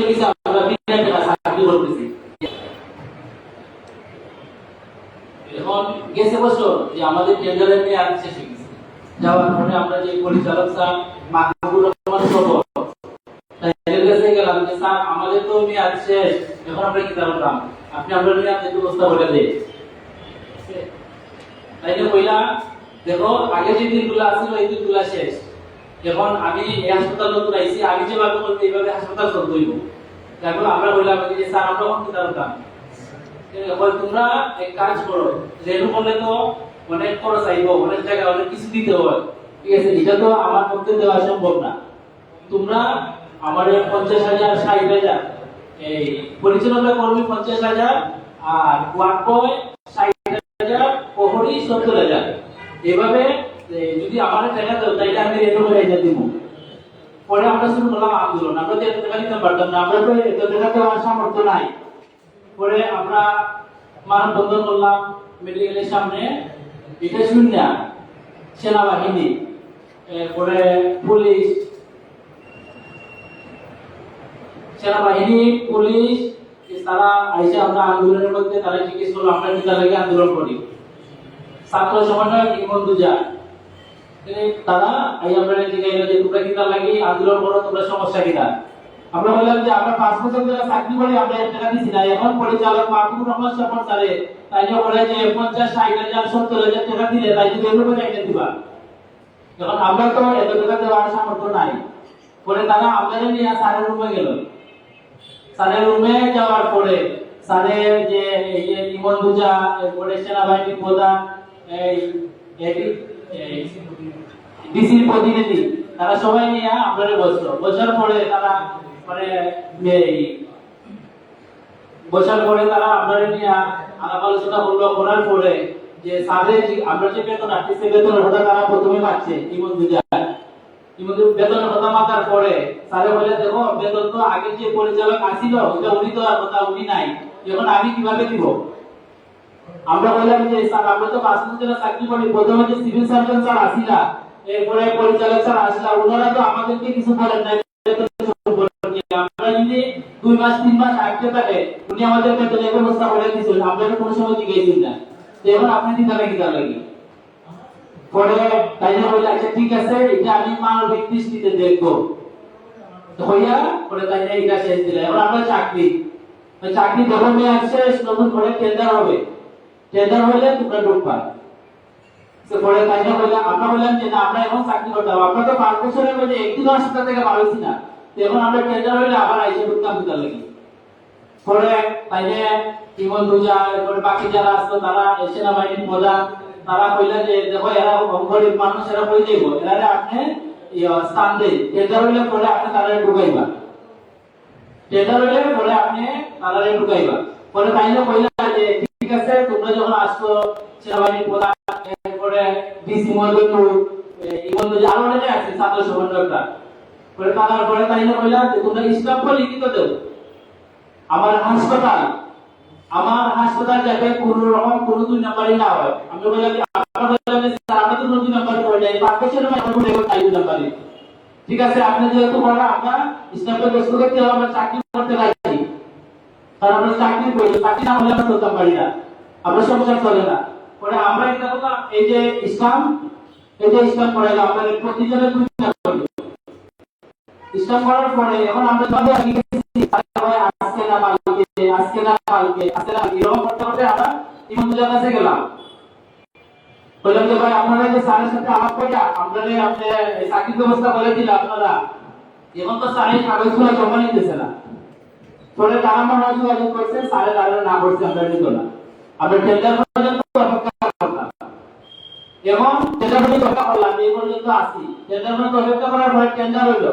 হয়ে গেছে আমরা বিনা টাকা চাকরি করতেছি। এখন গেছে বছর যে আমাদের টেন্ডারের মেয়াদ শেষ হয়ে গেছে। যাওয়ার পরে আমরা যে পরিচালক স্যার মাহবুবুর রহমান সবর কাছে গেলাম যে, স্যার, আমাদের তো মেয়াদ শেষ, এখন আমরা কি করতাম আপনি আমরা মেয়াদের ব্যবস্থা করে দেন। তাই যে কইলা দেখো আগে যে দিনগুলো আছিল, এই দিনগুলো শেষ। এখন আমি এই হাসপাতাল নতুন আইছি, আমি যেভাবে বলতে এইভাবে হাসপাতাল চলতে হইব। এখন আমরা বললাম যে স্যার আমরা কি করতাম এখন তোমরা এক কাজ করো রেনু বলে তো অনেক খরচ আইব, অনেক জায়গায় অনেক কিছু দিতে হয়। ঠিক আছে, এটা তো আমার পক্ষে দেওয়া সম্ভব না। তোমরা আমার পঞ্চাশ হাজার, ষাট হাজার, এই পরিচালনা কর্মী পঞ্চাশ হাজার, আর ওয়ার্ড বয় ষাট হাজার, প্রহরী সত্তর হাজার। এভাবে যদি আমার টাকা দাও, তাইলে আমি রেনু করে এটা দিব। পরে আমরা শুরু করলাম আন্দোলন। আমরা তো এত টাকা দিতে পারতাম না, আমরা তো এত টাকা দেওয়ার সামর্থ্য নাই। পরে আমরা মানববন্ধন করলাম, মেডিকেলের সামনে। এটা শূন্য সেনাবাহিনী, এরপরে পুলিশ, সেনাবাহিনী, পুলিশ তারা আইসে আমরা আন্দোলনের মধ্যে, তারা জিজ্ঞেস করল, আমরা কি লাগে আন্দোলন করি? ছাত্র সমন্বয় ইমন দুজা তারা এই আমরা জিজ্ঞাসা যে তোমরা কি লাগে, আন্দোলন করো, তোমরা সমস্যা কিনা? আমরা বললাম যে আমরা পাঁচ বছর ধরে চাকরি করি, আমরা এক টাকা দিচ্ছি না। এখন পরিচালক মাহবুবুর রহমান সফর স্যারে তাই যে বলে যে পঞ্চাশ, ষাট হাজার, সত্তর হাজার টাকা দিলে তাই যদি এগুলো একটা দিবা। এখন আমরা তো এত টাকা দেওয়ার সামর্থ্য নাই। পরে তারা আমাদের নিয়ে স্যারের রুমে গেল। স্যারের রুমে যাওয়ার পরে স্যারের যে ইমন দুজা, এরপরে সেনাবাহিনীর প্রধান, এই প্রতিনিধি, তারা সবাই নিয়ে বসার পরে তারা মানে বসার পরে তারা নিয়ে আলাপ আলোচনা করল, করার পরে যে যে বেতন ওটা তারা প্রথমে পাচ্ছে বেতন পরে বলে, দেখো, বেতন তো আগে যে পরিচালক আসিল ওটা উনি তো কথা উনি নাই। এখন আমি কীভাবে দিব? আমরা বললাম যে, স্যার, আমরা তো পাঁচ বছর চাকরি করি, প্রথমে যে সিভিল সার্জন স্যার আসিলা, এরপরে পরিচালক স্যার আসলা, ওনারা তো আমাদেরকে কিছু বলেন নাই আমরা যদি দুই মাস, তিন মাস উনি আমাদের ব্যবস্থা করে দিয়েছিল তো কোনো সময় না। এখন আপনি পরে তাই জন্য বলে আচ্ছা ঠিক আছে, এটা আমি মানবিক দৃষ্টিতে দেখব। হইয়া, পরে তাই এটা শেষ এবার আমরা চাকরি। চাকরি যখন মেয়াদ শেষ নতুন করে টেন্ডার হবে। টেন্ডার হলে তোমরা ঢুকবা পরে তাই জন্য বললাম আমরা বললাম যে না আমরা এখন চাকরি করতে হবে আমরা তো পাঁচ বছরের মধ্যে একটি হাসপাতাল থেকে পারছি না। তো এখন আমরা টেন্ডার হলে আবার আইসে ঢুকতাম দিতে লাগি। পরে তাই ইমন দুজা এরপরে বাকি যারা আসতো তারা সেনাবাহিনীর প্রধান তারা কইলা যে দেখো এরা গরিব মানুষ এরা কই যাইব? এরা আপনি ইয়া, স্থান দেই টেন্ডার হইলে পরে আপনি তারা ঢুকাইবা। টেন্ডার হইলে পরে আপনি তারা ঢুকাইবা। পরে তাইলে কইলা যখন প্রধান, এরপরে ডিসি মহোদয় ইমন দুজা আরও অনেকে আছে, ছাত্র সমন্বয়করা। পরে তার পরে তাইলে কইলা যে, তোমরা স্টাফ লিখিত দেও আমার হাসপাতাল আমার হাসপাতাল যাতে কোনো রকম কোনো দুই নাম্বারই না হয়। আমি বললাম আপনারা বললাম স্যার, আমরা তো দুই নাম্বার করে যাই বছরের মধ্যে আমরা দেখো তাই দুই নাম্বারই। ঠিক আছে, আপনি যেহেতু বড় আমরা স্টাফের ব্যস্ত করতে হবে, আমরা চাকরি করতে রাজি। কারণ আমরা চাকরি করি, চাকরি না হলে আমরা চলতে পারি না। আমরা সংসার চলে না। পরে আমরা এটা করলাম এই যে ইসলাম, এই যে ইসলাম পড়াইলাম আমাদের প্রতিজনের ইসলাম করার পরে এখন আমরা আগে আজকে না, কালকে, আজকে না, কালকে, আজকে না এরকম করতে করতে আমরা কাছে গেলাম। বললাম যে, ভাই, আপনারা যে সাথে আলাপ আপনারা আপনি চাকরির ব্যবস্থা করে দিলে আপনারা, এখন তো স্যারের কাগজগুলো জমা নিতেছে না। পরে তারা মনে হয় যোগাযোগ করছে না করছে, আমরা না। আমরা টেন্ডার পর্যন্ত অপেক্ষা করতাম। এখন টেন্ডার পর্যন্ত অপেক্ষা করলাম, এই পর্যন্ত আসি টেন্ডার পর্যন্ত অপেক্ষা করার পরে টেন্ডার হইল।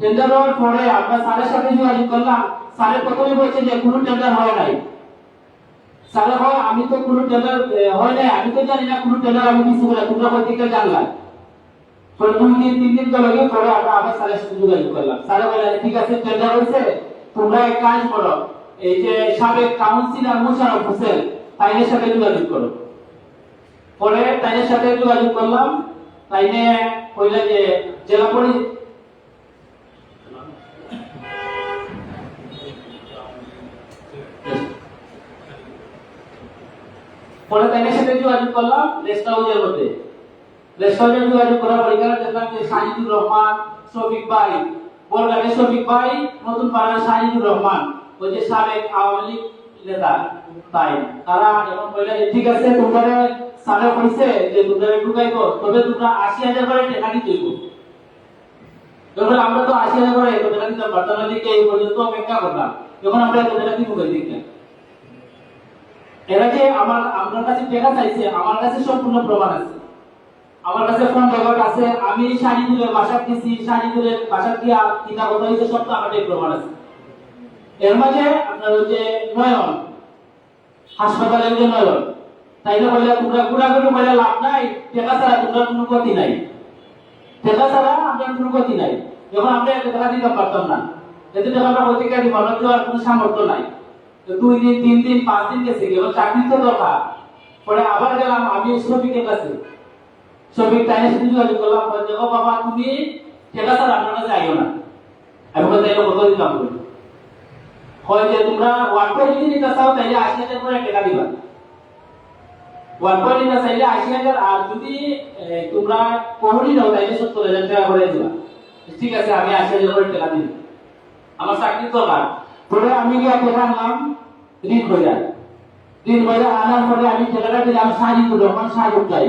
টেন্ডার হওয়ার পরে আমরা স্যারের সাথে যোগাযোগ করলাম। স্যারে প্রথমে বলছে যে কোনো টেন্ডার হয় নাই। স্যারে হয় আমি তো কোনো টেন্ডার হয় নাই। আমি তো জানি না কোনো টেন্ডার আমি কিছু বলে তোমরা থেকে জানলাম পরে দিন, তিন দিন চলে গিয়ে পরে আমরা আবার স্যারের সাথে যোগাযোগ করলাম। স্যারে বলে ঠিক আছে, টেন্ডার হয়েছে তোমরা এক কাজ করো। এই যে সাবেক কাউন্সিলর মোশারফ হোসেন তাইনের সাথে যোগাযোগ করো। পরে তাইনের সাথে যোগাযোগ করলাম, তাইনে কইলা যে জেলা পরি পরে তাইনের সাথে যোগাযোগ করলাম রেস্ট হাউসের মধ্যে। রেস্ট হাউসের যোগাযোগ করার পরে দেখলাম যে সাজিদুর রহমান, শফিক ভাই বলগানের শফিক ভাই, নতুন পাড়া সাজিদুর রহমান, ওই যে সাবেক আওয়ামী লীগ নেতা। তারা যখন যে ঠিক আছে কইছে যে তবে তোমরা আশি হাজার করে টাকা যখন আমরা তো আশি হাজার করে দিকে এই পর্যন্ত অপেক্ষা করলাম। যখন আমরা এত টাকা দিব কই দিকে এরা যে আমার আপনার কাছে টাকা চাইছে, আমার কাছে সম্পূর্ণ প্রমাণ আছে। আমার কাছে ফোন রেকর্ড আছে, আমি শাহিদুলের বাসা গেছি শাহিদুলের বাসা গিয়া কিনা কথা হয়েছে সব তো এই প্রমাণ আছে। এর মাঝে আপনার যে নয়ন। হাসপাতালের যে নয়ন তাইলে বলে তোমরা গুড়া করে বলে লাভ নাই, টাকা ছাড়া তোমরা কোনো গতি নাই। টাকা ছাড়া আমরা কোনো গতি নাই। যখন আমরা এত টাকা দিতে পারতাম না, এতে টাকা আমরা অধিকার আমরা দেওয়ার কোনো সামর্থ্য নাই। দুই দিন, তিন দিন, পাঁচ দিন গেছে, গেল চাকরি তো দরকার। পরে আবার গেলাম, আমি শ্রমিকের কাছে। শ্রমিক তাই সাথে যোগাযোগ করলাম বাবা, তুমি টাকা ছাড়া আপনার কাছে আইও না। আমি এলো কত দিতাম বলে হয় যে তোমরা ওয়ান পয়েন্ট যদি নিতে চাও, তাইলে আশি হাজার করে টাকা দিবা। ওয়ান পয়েন্ট নিতে চাইলে আশি হাজার, আর যদি তোমরা কোহরি নাও, তাইলে সত্তর হাজার টাকা করে দিবা। ঠিক আছে, আমি আশি হাজার করে টাকা দিই আমার চাকরি দরকার। পরে আমি গিয়ে টাকা আনলাম, ঋণ কইরা। ঋণ কইরা আনার পরে আমি টাকাটা দিলাম সাজিদুর রহমান যাই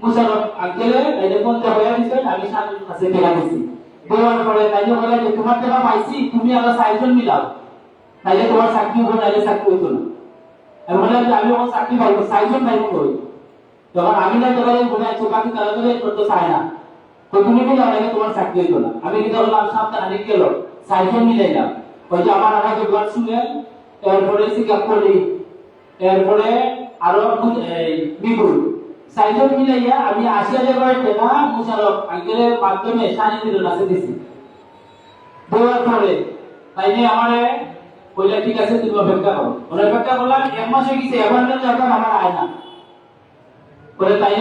মুশারফ আঙ্কেলে তাইলে দিছে আমি সাজুর কাছে টাকা দিছি। দেওয়ার পরে তাইলে বলে যে, তোমার টাকা পাইছি, তুমি আমরা সাইজন মিলাও। তাইলে তোমার চাকরি হবে নাইলে চাকরি হইতো না। আমি বললাম যে আমি আমার চাকরি পাইবো সাইজন পাইবো কই যখন আমি না তোকে মনে আছে বাকি তারা তো করতে চায় না। তো তুমি বলে আমাকে তোমার চাকরি হইতো না। আমি কিন্তু বললাম সাবধান আনি গেল সাইজন মিলাইলাম ওই যে আমার আগে গান শুনেন এরপরে সিকাপ করি এরপরে আরও বিপুল। সাইজন মিলাইয়া আমি আশি হাজার করে টাকা মুশারফ, আঙ্কেলের মাধ্যমে সাড়ে দিল নাচে দিছি। দেওয়ার পরে তাই আমারে কইলা, ঠিক আছে, তুমি অপেক্ষা করো। ওরা অপেক্ষা করলাম, এক মাস হয়ে গেছে কিন্তু আয় না। পরে তাই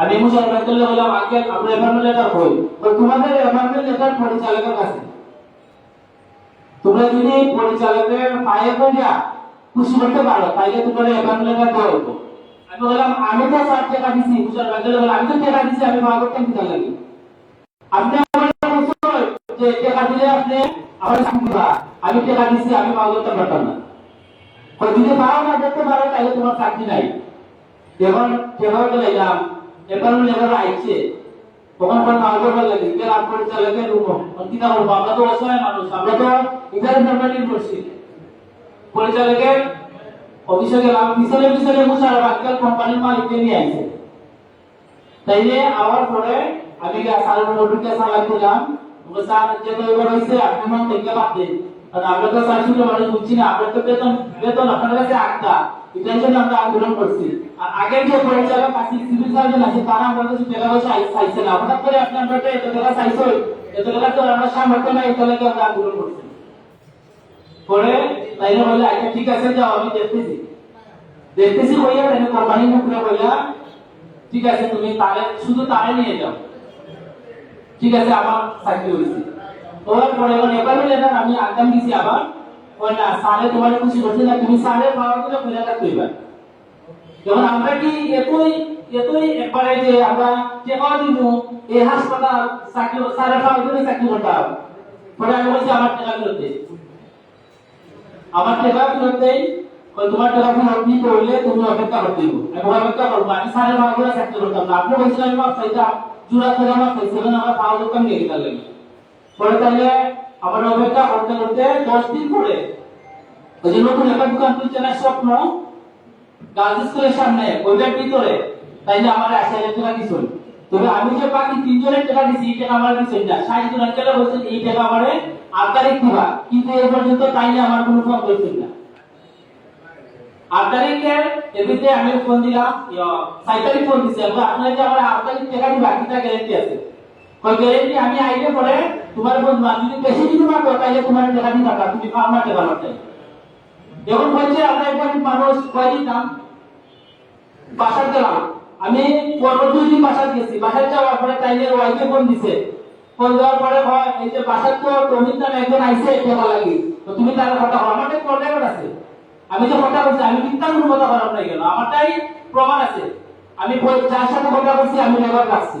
আমি মুশারফ আঙ্কেলকে বললাম, আঙ্কেল আমরা এফআরএল লেটার কই তোমাদের এফআরএল লেটার কাছে তোমরা যদি পরিচালকের পায়ে পড়িয়া খুশি করতে পারো, তাইলে তোমার লেটার দেওয়া হইব আমি বললাম, আমি তো ষাট টাকা দিছি মুশারফ আঙ্কেল বললাম, আমি তো টাকা দিছি, আমি মা করতে দিতে লাগি আপনি আমার যে টাকা দিলে আপনি আমার চাকরি আমি টাকা দিছি, আমি মা করতে পারতাম না। তো যদি পারো না দেখতে পারো তাহলে তোমার চাকরি নাই। এখন যেভাবে লাইলাম এবার লেবার আইছে। তখন পর কাল করবার লাগে এদের আট পরিচালকের রুম। কিনা করব আমরা তো অসহায় মানুষ, আমরা তো এখানে আমরা নির্ভরশীল পরিচালকের অফিসে গেলাম পিছনে পিছনে মুশারফ আজকাল কোম্পানির মালিককে নিয়ে আইছে। তাইলে আওয়ার পরে আমি স্যারের মোটরকে সালাম দিলাম স্যার, যে এবার হয়েছে আপনি মন থেকে বাদ দিন। কারণ আমরা তো স্যার মানুষ বুঝছি না আপনার তো বেতন বেতন আপনার কাছে আটটা। আমরা আন্দোলন করছি। আর আগের যে পরিচালক আছে, সিভিল সার্জন আছে, তারা আমরা চাইছে না। হঠাৎ করে আপনি আমরা এত টাকা চাইছো এত টাকা তো আমরা সামর্থ্য নাই এত আমরা আন্দোলন করছি। পরে তাইলে বলে আচ্ছা ঠিক আছে, যাও, আমি দেখতেছি। দেখতেছি কইয়া তাইলে কোম্পানি মুখে কইলা ঠিক আছে, তুমি তারে, শুধু তারে নিয়ে যাও। ঠিক আছে, আমার চাকরি হয়েছে ওর পরে এবার আমি আগাম দিছি আবার। না সারে তোমার খুশি করছে, না, তুমি সারে পাওয়া গেলে ফিরে রাখতে হইবা যখন আমরা কি এতই এতই একবারে যে আমরা টেকা দিব, এই হাসপাতাল চাকরি সারে পাওয়া গেলে চাকরি করতাম পরে আমি বলছি, আমার টাকা ফেরত আমার টাকা ফেরত তোমার টাকা ফেরত দিতে হইলে তুমি অপেক্ষা করতে দিব আমি অপেক্ষা করব, আমি সাড়ে বারো করে চাকরি করতাম না। আপনি বলছিলেন, আমি মাপ চাইতাম জোড়া করে মাপ চাইছিলেন আমার পাওয়া যেতাম নিয়ে গেতাম পরে তাহলে আমার অপেক্ষা করতে করতে দশ দিন পরে ওই যে নতুন একটা দোকান তুলছে না, স্বপ্ন? গার্লস স্কুলের সামনে, ওইটার ভিতরে। তাইলে আমার আশি হাজার টাকা দিছিল তবে আমি যে বাকি তিনজনের টাকা দিছি, এই টাকা আমার দিছেন না। ষাট জন আঙ্কেলে বলছেন এই টাকা আমারে আট তারিখ দিবা। কিন্তু এ পর্যন্ত তাই তাইলে আমার কোনো ফোন করছেন না। আট তারিখে এমনিতে আমি ফোন দিলাম তারিখ ফোন আমি আপনার যে আমার আট তারিখ টাকা দিবা কিটা গ্যারেন্টি আছে? গ্যারেন্টি আমি আইলে পরে তোমার বন্ধু যদি বেশি যদি মাগো তাইলে তোমার টাকা দিবা না তুমি আমার টাকা মারতে এখন বলছে, আমরা একবার মানুষ, কয়দিন নাম? বাসার গেলাম আমি পনেরো দুই দিন বাসার গেছি। বাসার যাওয়ার পরে তাইলের ওয়াইফে ফোন দিছে। ফোন দেওয়ার পরে হয়, এই যে বাসার তো তমিন নামে একজন আইসে টাকা লাগি। তো তুমি তার কথা একটা কন্ট্যাক্ট আছে? আমি যে কথা বলছি, আমি মিথ্যা কোনো কথা খারাপ নাই কেন? আমারটাই প্রমাণ আছে। আমি যার সাথে কথা বলছি, আমি লেবার রাখছি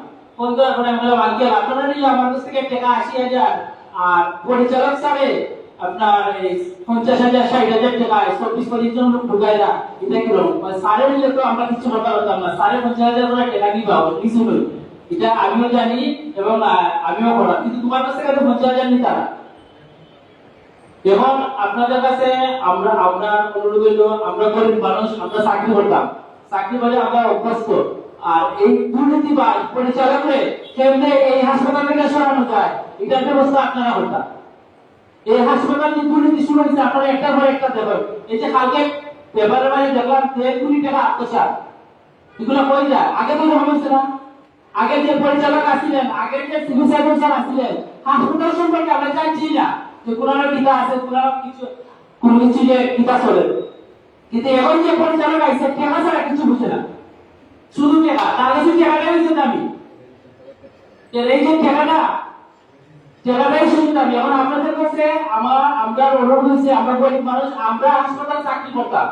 ফোন দেওয়ার পরে আমি বললাম আপনারা নিলে আমার কাছ থেকে টাকা আশি হাজার আর পরিচালক সারে আপনার পঞ্চাশ হাজার, ষাট হাজার টাকা চব্বিশ পঁচিশ জন লোক ঢুকায় না এটা কীরকম মানে সারে নিলে তো আমরা কিছু করতে পারতাম না। সারে পঞ্চাশ হাজার করে টাকা নিবা কিছু নয় এটা আমিও জানি এবং আমিও করা কিন্তু তোমার কাছ থেকে তো পঞ্চাশ হাজার নিতা না এখন আপনাদের কাছে আমরা, আপনার অনুরোধ হইল, আমরা গরিব মানুষ, আমরা চাকরি করতাম। চাকরি করে আমরা অভ্যস্ত। আর এই দুর্নীতি বা পরিচালকরে কেমনে এই হাসপাতাল থেকে সরানো যায়, এটার ব্যবস্থা আপনারা করতাম এই হাসপাতাল নিয়ে দুর্নীতি শুরু হয়েছে, আপনারা একটা পর একটা দেবেন। এই যে কালকে পেপারের বাইরে দেখলাম দেড় কোটি টাকা আত্মসাত এগুলো কই যায়? আগে তো হয়েছে না। আগে যে পরিচালক আছিলেন আগে যে সিভিল সার্জন স্যার আছিলেন হাসপাতাল সম্পর্কে আমরা জানছি না যে কোন কিতা আছে কোন কিছু কোন কিছু যে কিতা চলে। কিন্তু এখন যে পরিচালক আছে টাকা ছাড়া কিছু বুঝে না। শুধু টাকা তার কাছে টাকাটা হয়েছে দামি। এই যে টাকাটা টাকাটাই শুধু দামি। এখন আপনাদের কাছে আমার আমরা অনুরোধ হয়েছে আমরা গরিব মানুষ আমরা হাসপাতাল চাকরি করতাম।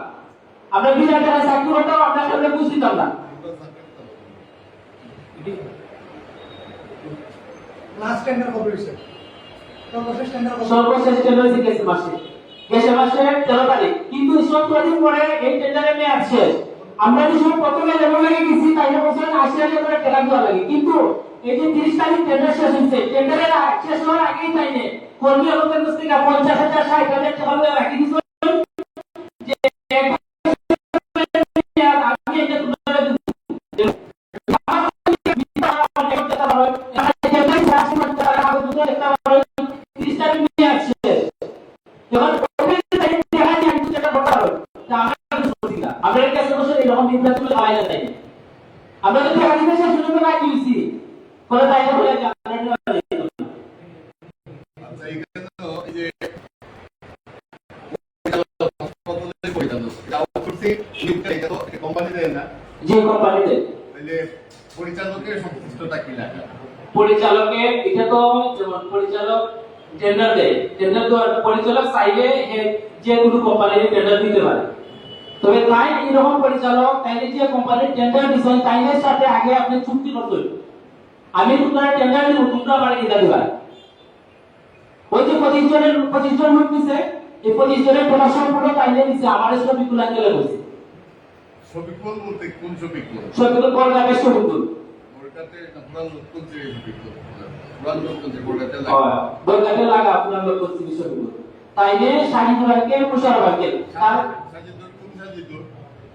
আমরা বিনা টাকায় চাকরি করতাম আমরা সামনে না। লাস্ট টেন্ডার কবে সর্বশেষ টেন্ডার সর্বশেষ টেন্ডার হয়েছে গেছে মাসে। গেছে মাসে তেরো তারিখ। কিন্তু সব দিন পরে এই টেন্ডারে মেয়াদ শেষ। আমরা যে সব প্রথমে লেভেল লাগে গেছি, তাই বছর আশি হাজার করে টাকা দেওয়া লাগে। কিন্তু এই যে তিরিশ তারিখ টেন্ডার শেষ হয়েছে টেন্ডারের শেষ হওয়ার আগেই চাইলে কর্মী কাছ থেকে পঞ্চাশ হাজার, ষাট হাজার টাকা রাখি দিচ্ছে আউটসোর্সিং নিয়োগটা এটা তো কোম্পানি দেয় না। যে কোম্পানিতে তাহলে পরিচালকের সংশ্লিষ্টতা কি লাগে পরিচালকের এটা তো যেমন পরিচালক টেন্ডার দেয়। টেন্ডার দেওয়ার পরিচালক চাইলে যে কোনো কোম্পানির টেন্ডার দিতে পারে। তবে তাই এরকম পরিচালক তাইলে যে কোম্পানির টেন্ডার দিচ্ছেন তাইলের সাথে আগে আপনি চুক্তি করতে হবে। আমি তোমরা টেন্ডার দিব তোমরা আমার এটা দিবা। ওই যে পঁচিশ জনের পঁচিশ জন লোক দিছে এই পঁচিশ জনের প্রমোশন পুরো তাইলে দিছে আমার শ্রমিকগুলো গেলে বলছে শফিকুল বলতে কোন শ্রমিকগুলো শ্রমিকগুলো তাইলে শাহিদুরকে কোন? সাজিদুর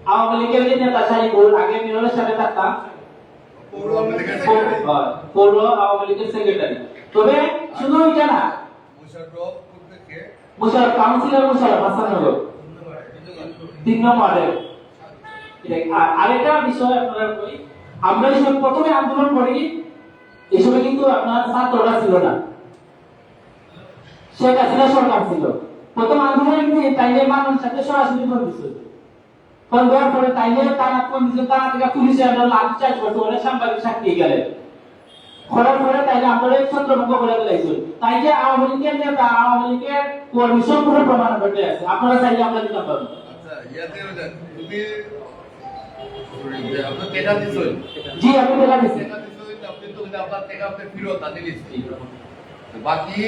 আওয়ামী লীগের যে নেতা শাহিদুর আগে মিররের সাথে থাকতাম। পৌর আওয়ামী লীগের সেক্রেটারি তবে শুধু এটা না মুশাররফ কোথেকে মুশারফ, কাউন্সিলর মুশারফ হাসানগর তিন নম্বরে আরেকটা বিষয় আপনারা কই আমরা এই প্রথমে আন্দোলন করি, এই কিন্তু আপনার ছাত্ররা ছিল না। শেখ হাসিনা সরকার ছিল। প্রথম আন্দোলনে কিন্তু তাইলে মানুষের সাথে সরাসরি দিচ্ছে ফোন দেওয়ার পরে তাইলে তারা দিচ্ছে তারা থেকে পুলিশে আমরা লাল চার্জ করতে বলে সাংবাদিক সাক্ষী গেলেন। করার পরে তাইলে আমরা ছত্রভঙ্গ করে ফেলাইছি তাই যে আওয়ামী লীগের নেতা আওয়ামী লীগের কর্মী সম্পূর্ণ প্রমাণ ঘটে আছে। আপনারা চাইলে আমরা দিতে পারব ইয়াতে হইলে তুমি আপনার টেকা দিছেন জি আমি দিচ্ছি আপনার বাকি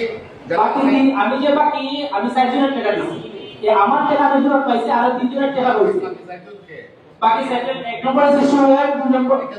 আমি যে বাকি আমি ষাট টাকা দিচ্ছি আমার টাকা আমি ফেরত পাইছি আর তিন টাকা পাইছি বাকি সাইডকে বাকি সেটেল এক নম্বর আছে সুহেল দুই নম্বর এটা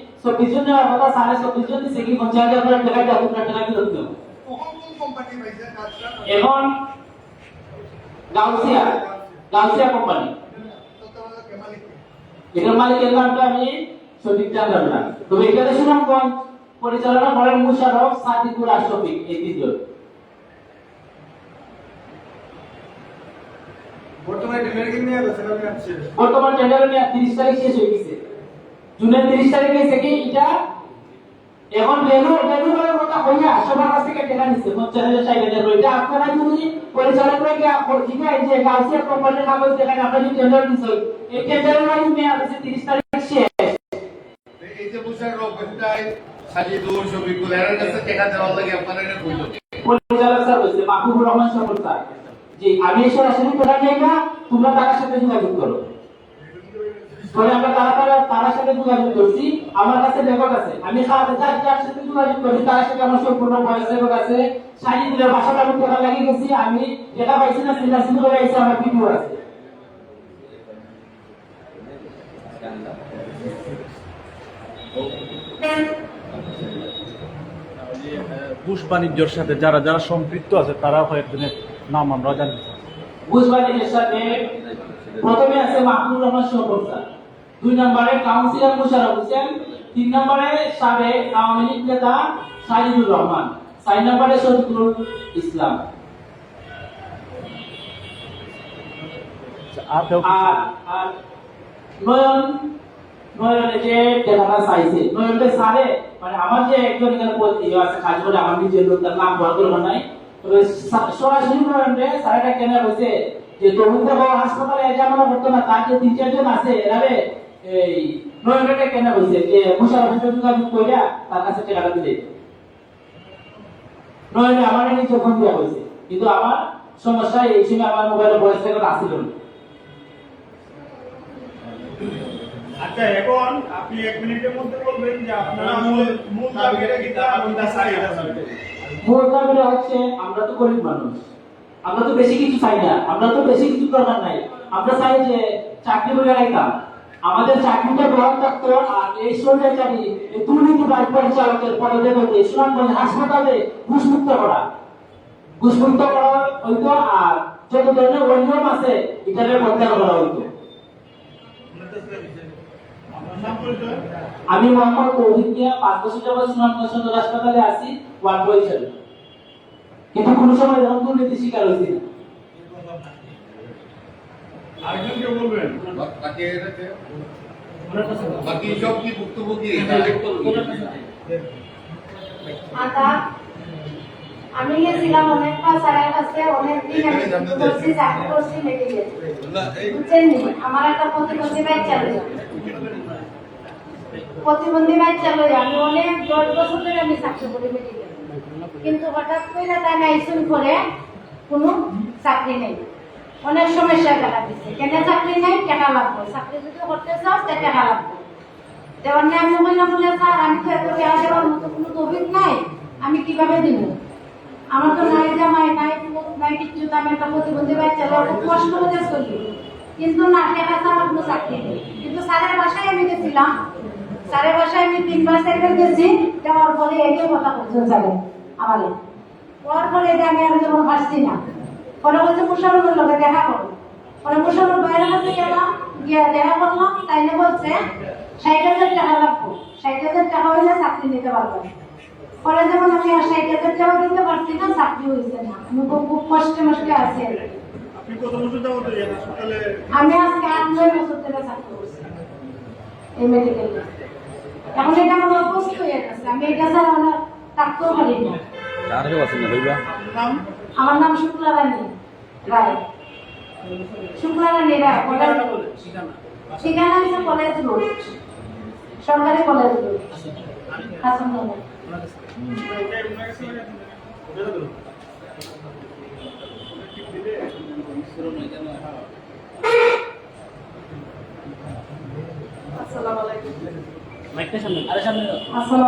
চব্বিশ জন নেওয়ার কথা সাড়ে চব্বিশ জন দিচ্ছে কি পঞ্চাশ হাজার টাকা দিয়ে আপনার টাকা ফেরত দেবো এখন গাউসিয়া গাউসিয়া কোম্পানি? এটার মালিকের নামটা আমি সঠিক জানলাম না তবে এখানে সুনামগঞ্জ পরিচালনা করেন মুশারফ সাদিকুর আশফিক এই তিনজন বর্তমানে টেন্ডার নিয়ে গেছে না টেন্ডার নিয়ে তিরিশ তারিখ শেষ হয়ে গেছে। জুনের তিরিশ তারিখে কি এটা? এখন রেনু রেনু করার কথা হইয়া সবার কাছ থেকে টাকা নিচ্ছে পঞ্চাশ হাজার ষাট হাজার। এটা আপনারা যদি পরিচালনা করে জিজ্ঞাসা যে গাউসিয়া কোম্পানির কাগজ দেখেন আপনারা যদি টেন্ডার দিচ্ছে এই টেন্ডারের মাঝে মেয়াদ আছে তিরিশ তারিখ শেষ। এই যে বুসার রোগ এটাই সাজিদুর শফিকুল এর কাছে টাকা দেওয়ার লাগে আপনারা এটা কইলো পরিচালক স্যার বলছে মাহবুবুর রহমান সফর যে আমি সরাসরি টাকা নেই তোমরা তার সাথে যোগাযোগ করো। পরে আমরা তারা তারা তার সাথে যোগাযোগ করছি। আমার কাছে রেকর্ড আছে। আমি সাথে যার যার সাথে যোগাযোগ করছি তার সাথে আমার সম্পূর্ণ বয়স রেকর্ড আছে। দিলে বাসাটা আমি টাকা লাগিয়ে গেছি। আমি টাকা পাইছি না করে গেছি আমার ভিডিও আছে? ঘুষ বাণিজ্যের সাথে যারা যারা সম্পৃক্ত আছে তারা কয়েকজনের নাম আমরা জানি। বুঝবানের সাথে প্রথমে আছে মাহমুদুর রহমান সফর স্যার দুই নম্বরে কাউন্সিলর মুশারফ হোসেন তিন নম্বরে সাবেক আওয়ামী লীগ নেতা সাজিদুর রহমান চার নম্বরে শফিকুল ইসলাম। আর নয়ন নয়নে যে টাকাটা চাইছে নয়নটা সারে মানে আমার যে একজন এখানে ইয়ে আছে কাজ করে আমার নিজের লোক তার নাম বড় করে নাই। তবে সরাসরি নয়নরে সারেটা কেন হয়েছে? যে বড় হাসপাতালে করতো না তার যে তিন চারজন আছে এরাবে এই নয়নটা কেন হয়েছে যে মুশারফের সাথে যোগাযোগ করে তার কাছে টাকাটা দিলে। নয়নে আমার নিজে ফোন দেওয়া হয়েছে কিন্তু আমার সমস্যা এই সময় আমার মোবাইলে ভয়েস রেকর্ড আসছিল না। আচ্ছা এখন আপনি এক মিনিটের মধ্যে বলবেন যে আপনারা মূল মূল দাবিটা কি? তা কোনটা চাই মূল দাবিটা হচ্ছে আমরা তো গরিব মানুষ। আমরা তো বেশি কিছু চাই না। আমরা তো বেশি কিছু দরকার নাই। আমরা চাই যে চাকরি করে রাখতাম আমাদের চাকরিটা গ্রহণ থাকতো আর এই এই দুর্নীতি বাড়ি পরিচালকের পদে হতে সুনামগঞ্জ হাসপাতালে ঘুষমুক্ত করা। ঘুষমুক্ত করা হইতো, আর যত ধরনের অনিয়ম আছে, এটাকে প্রত্যাহার করা হইতো। আমি মোহাম্মদ মিয়া, পাঁচ বছর যাবত সুনামগঞ্জ সদর হাসপাতালে আছি, ওয়ার্ড বয় হিসেবে কিন্তু কোনো সময় এরকম দুর্নীতি শিকার হয়েছি না। আরেকজন কেউ বলবেন বাকি এটাকে বাকি সব কি আমি গেছিলাম অনেক কাছে অনেক দিন আমি করছি চাকরি করছি মেডিকেল বুঝছেন নি? আমার একটা প্রতিবন্ধী বাচ্চা লইয়া প্রতিবন্ধী বাচ্চা আমি অনেক দশ বছর ধরে আমি চাকরি করি মেডিকেল কিন্তু হঠাৎ করে তাই আইসুন করে কোনো চাকরি নেই। অনেক সমস্যা দেখা দিচ্ছে কেন চাকরি নেই টাকা লাগবে। চাকরি যদি করতে চাও, তা টাকা লাগবে। দেওয়ার নিয়ে আমি বললাম বলে স্যার, আমি তো এত টাকা দেওয়ার মতো কোনো তভিক নাই, আমি কীভাবে দিব? আমার তো নাই জামাই, নাই নাই কিচ্ছু, তো আমি একটা প্রতিবন্ধী বাচ্চা খুব কষ্ট করে চলি। কিন্তু না টাকা ছাড়া কোনো চাকরি নেই। কিন্তু স্যারের বাসায় আমি গেছিলাম। স্যারের বাসায় আমি তিনবার সাইকেল গেছি, যাওয়ার পরে একে কথা বলছেন স্যারে, আমারে। পর পরে এটা আমি আর যেমন হাসছি না। পরে বলছে মুশারফের লোকে দেখা করো। পরে মুশারফ বাইরে কাছে গেলাম গিয়ে দেখা করলাম তাইলে বলছে ষাট হাজার টাকা লাগবো। ষাট হাজার টাকা হইলে চাকরি নিতে পারব। পরে যেমন আমি আর ষাট হাজার টাকা দিতে পারছি না চাকরি হয়েছে না। আমি খুব খুব কষ্টে মষ্টে আছি। আমি আজকে আট নয় বছর ধরে চাকরি করছি এই মেডিকেলে এখন এটা আমার অভ্যস্ত হয়ে গেছে। আমি এটা ছাড়া আমার থাকতেও পারি না। আমার নাম শুক্লা রানী রায় শুক্লা রানী রায় কলেজ ঠিকানা। হচ্ছে কলেজ রোড সরকারি কলেজ রোড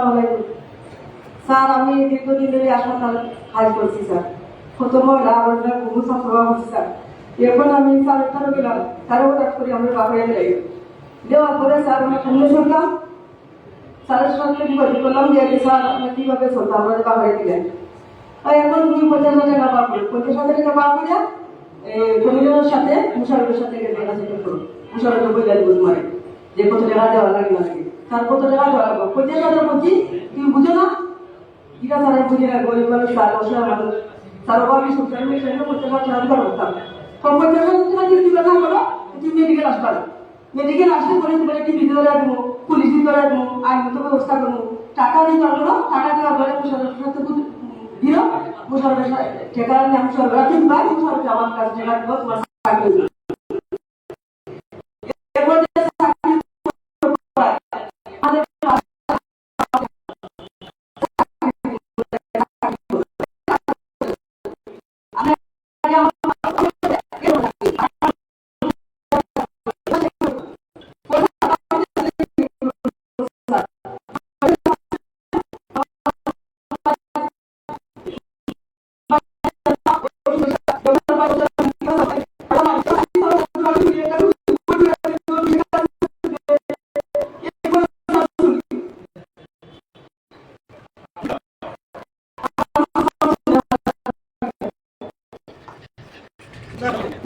আলাইকুম। স্যার আমি দীর্ঘদিন ধরে হাসপাতাল কাজ করছি স্যার। কত মহিলা আবর্জনা বহু ছাত্র হচ্ছে স্যার এখন আমি স্যারের কারও গেলাম তারও হঠাৎ করে আমরা বাবাই দিলাই দেওয়ার পরে স্যার আমরা শুনে শুনলাম স্যারের সঙ্গে বিবাদী করলাম যে স্যার আমরা কীভাবে চলতাম আমরা বাবাই দিলেন? আর এখন তুমি পঞ্চাশ হাজার টাকা পাবো। পঞ্চাশ হাজার টাকা পাবো না। কমিশনের সাথে, মুশারফের সাথে সেটা করো মুশারফের বই দেন বুঝ যে কত টাকা দেওয়া লাগে না তার কত টাকা দেওয়া লাগবে? পঞ্চাশ হাজার বলছি। তুমি বুঝো না? এটা তারা বুঝে না গরিব মানুষ তার অসহায় মানুষ। তার অভাব সংসার আমি সেখানে পঞ্চাশ হাজার টাকা করতাম। কম পঞ্চাশ হাজার টাকা যদি না করো তুমি মেডিকেল আসবে মেডিকেল আসলে পরে তোমার বিধি ধরে রাখব পুলিশ দিতে রাখব আইন মতো ব্যবস্থা করব। টাকা দিতে পারব টাকা দেওয়ার পরে মুশারফের সাথে দিও। সাথে টাকা আমি আমি সরকার ভাই মুশারফে আমার কাছে দিব, তোমার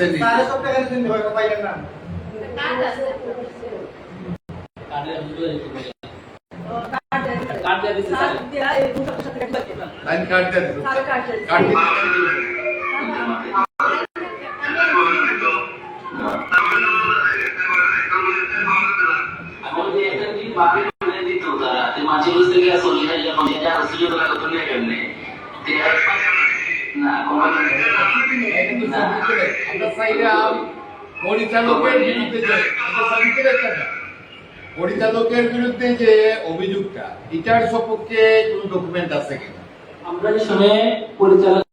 ডকুমেন্ট আছে নি। কার্ড আছে। কার্ড দিয়ে দিচ্ছে স্যার লাইন কার্ড দেন কার্ড দিতে এখন যে একটা দিন বাপের পরিচালকের বিরুদ্ধে যে বিরুদ্ধে যে অভিযোগটা এটার সপক্ষে কোন ডকুমেন্ট আছে কিনা আমরা শুনে পরিচালক